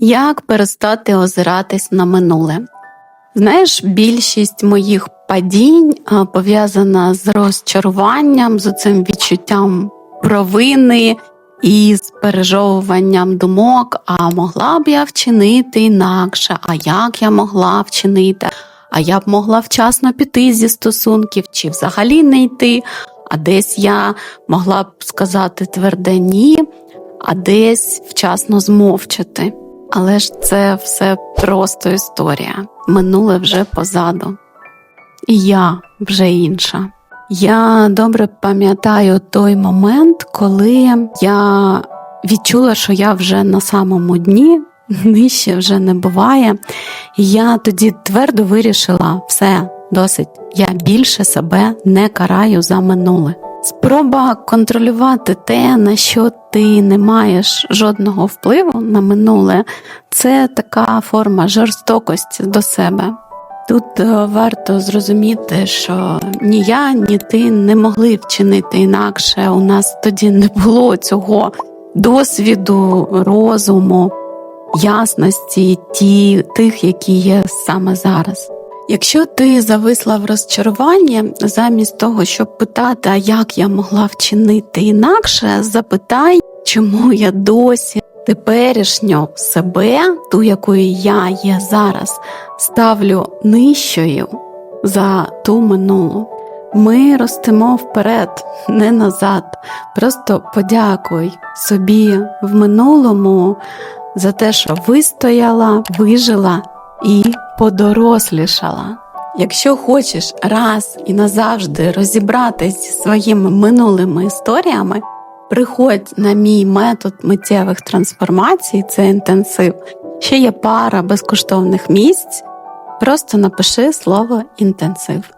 Як перестати озиратись на минуле? Знаєш, більшість моїх падінь пов'язана з розчаруванням, з цим відчуттям провини і з пережовуванням думок, а могла б я вчинити інакше, а як я могла вчинити, а я б могла вчасно піти зі стосунків, чи взагалі не йти, а десь я могла б сказати тверде ні, а десь вчасно змовчати. Але ж це все просто історія. Минуле вже позаду. І я вже інша. Я добре пам'ятаю той момент, коли я відчула, що я вже на самому дні, нижче вже не буває. І я тоді твердо вирішила все досить. Я більше себе не караю за минуле. Спроба контролювати те, на що ти не маєш жодного впливу на минуле, це така форма жорстокості до себе. Тут е, варто зрозуміти, що ні я, ні ти не могли вчинити інакше. У нас тоді не було цього досвіду, розуму, ясності, ті, тих, які є саме зараз. Якщо ти зависла в розчаруванні, замість того, щоб питати, а як я могла вчинити інакше, запитай, чому я досі теперішню себе, ту, якою я є зараз, ставлю нижчою за ту минулу. Ми ростемо вперед, не назад. Просто подякуй собі в минулому за те, що вистояла, вижила і подорослішала. Якщо хочеш раз і назавжди розібратись зі своїми минулими історіями, приходь на мій метод миттєвих трансформацій, це інтенсив. Ще є пара безкоштовних місць. Просто напиши слово інтенсив.